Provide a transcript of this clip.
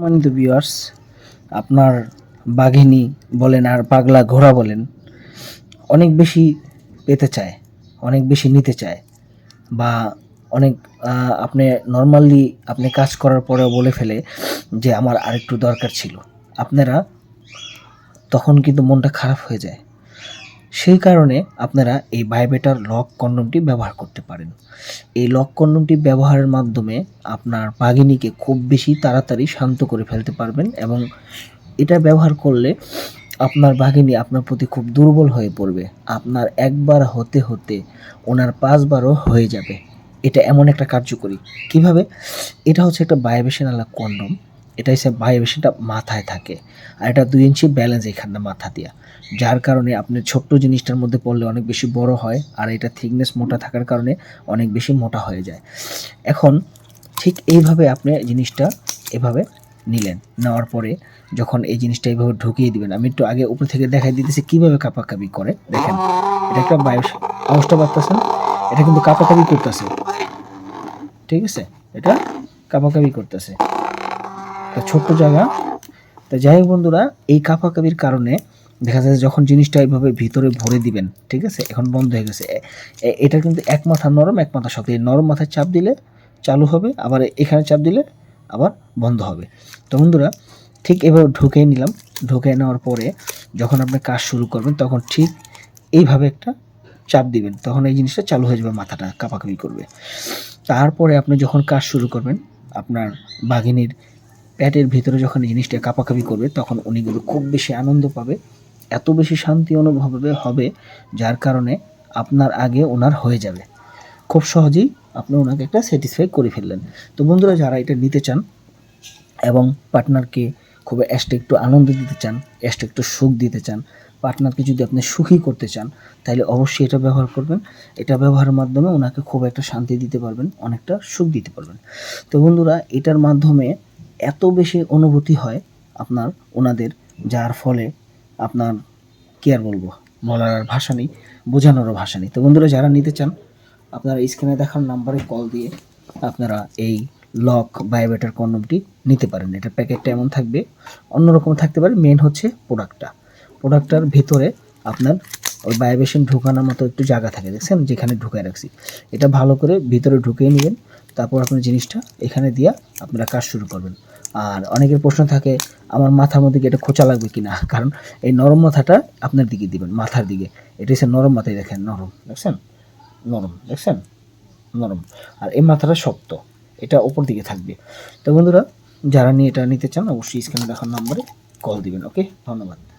সম্মানিত ভিউয়ার্স আপনার বাঘিনী বলেন আর পাগলা ঘোড়া বলেন, অনেক বেশি পেতে চায়, অনেক বেশি নিতে চায় বা অনেক আপনি নর্মালি আপনি কাজ করার পরেও বলে ফেলে যে আমার আরেকটু দরকার ছিল। আপনারা তখন কিন্তু মনটা খারাপ হয়ে যায়। সেই কারণে আপনারা এই বায়োবেটার লক কন্ডমটি ব্যবহার করতে পারেন। এই লক কন্ডমটি ব্যবহারের মাধ্যমে আপনার বাঘিনীকে খুব বেশি তাড়াতাড়ি শান্ত করে ফেলতে পারবেন এবং এটা ব্যবহার করলে আপনার বাঘিনী আপনার প্রতি খুব দুর্বল হয়ে পড়বে। আপনার একবার হতে হতে ওনার পাঁচবারও হয়ে যাবে। এটা এমন একটা কার্যকরী। কীভাবে? এটা হচ্ছে একটা বায়োবেশনালা কন্ডম এটা হচ্ছে বায়োবেশনটা মাথায় থাকে। আর এটা দুই ইঞ্চি ব্যালেন্স এখানটা মাথা দিয়া। যার কারণে আপনি ছোট্ট জিনিসটার মধ্যে পড়লে অনেক বেশি বড় হয় আর এটা থিকনেস মোটা থাকার কারণে অনেক বেশি মোটা হয়ে যায়। এখন ঠিক এইভাবে আপনি জিনিসটা এভাবে নিলেন। নেওয়ার পরে যখন এই জিনিসটা এইভাবে ঢুকিয়ে দিবেন, আমি একটু আগে উপর থেকে দেখাই দিতেছি কীভাবে কাপাকাপি করে। দেখেন, এটা একটা বায়ু আওয়াজটা পাচ্ছেন এটা কিন্তু কাপাকাপি করতেছে। ঠিক আছে? এটা কাপাকাপি করতেছে। একটা ছোট্ট জায়গা। তো যাই হোক বন্ধুরা, এই কাপাকাপির কারণে দেখা যাচ্ছে যখন জিনিসটা এইভাবে ভিতরে ভরে দিবেন, ঠিক আছে, এখন বন্ধ হয়ে গেছে। এটা কিন্তু এক মাথা নরম, এক মাথা শক্ত। এই নরম মাথায় চাপ দিলে চালু হবে, আবার এখানে চাপ দিলে আবার বন্ধ হবে। তো বন্ধুরা, ঠিক এভাবে ঢুকে নিলাম। ঢুকে নেওয়ার পরে যখন আপনি কাজ শুরু করবেন, তখন ঠিক এইভাবে একটা চাপ দিবেন। তখন এই জিনিসটা চালু হয়ে যাবে মাথাটা কাপাকাপি করবে। তারপরে আপনি যখন কাজ শুরু করবেন, আপনার বাঘিনীর প্যাটের ভিতরে যখন জিনিসটা কাপাকাপি করবে, তখন উনি কিন্তু খুব বেশি আনন্দ পাবে, এত বেশি শান্তি অনুভব হবে যার কারণে আপনার আগে ওনার হয়ে যাবে। খুব সহজেই আপনি ওনাকে একটা স্যাটিসফাই করে ফেললেন। তো বন্ধুরা, যারা এটা নিতে চান এবং পার্টনারকে খুব এক্সট্রা একটু আনন্দ দিতে চান এক্সট্রা একটু সুখ দিতে চান, পার্টনারকে যদি আপনি সুখী করতে চান, তাহলে অবশ্যই এটা ব্যবহার করবেন। এটা ব্যবহারের মাধ্যমে ওনাকে খুব একটা শান্তি দিতে পারবেন, অনেকটা সুখ দিতে পারবেন। তো বন্ধুরা, এটার মাধ্যমে এত বেশি অনুভূতি হয় আপনার ওনাদের, যার ফলে আপনার, কি আর বলব, বলার আর ভাষা নেই, বোঝানোরও ভাষা নেই। তো বন্ধুরা, যারা নিতে চান, আপনারা স্ক্রিনে দেখার নাম্বারে কল দিয়ে আপনারা এই লক বায়োবেটার কন্ডমটি নিতে পারেন। এটা প্যাকেটটা এমন থাকবে, অন্যরকম থাকতে পারে মেন হচ্ছে প্রোডাক্টটা প্রোডাক্টটার ভিতরে আপনার ওই বায়োবেশন ঢোকানোর মতো একটু জায়গা থাকে, দেখছেন? যেখানে ঢুকায় রাখছি। এটা ভালো করে ভিতরে ঢুকিয়ে নেবেন। তারপর আপনার জিনিসটা এখানে দিয়া আপনারা কাজ শুরু করবেন। আর অনেকের প্রশ্ন থাকে, আমার মাথার মধ্যে কি এটা খোঁচা লাগবে কিনা? কারণ এই নরম মাথাটা আপনার দিকে দিবেন, মাথার দিকে। এটা হচ্ছে নরম মাথায় দেখেন, নরম, দেখছেন? নরম দেখছেন? নরম। আর এই মাথাটা শক্ত, এটা ওপর দিকে থাকবে। তো বন্ধুরা, যারা নিয়ে এটা নিতে চান, অবশ্যই স্ক্রিনে দেখার নম্বরে কল দিবেন ওকে ধন্যবাদ।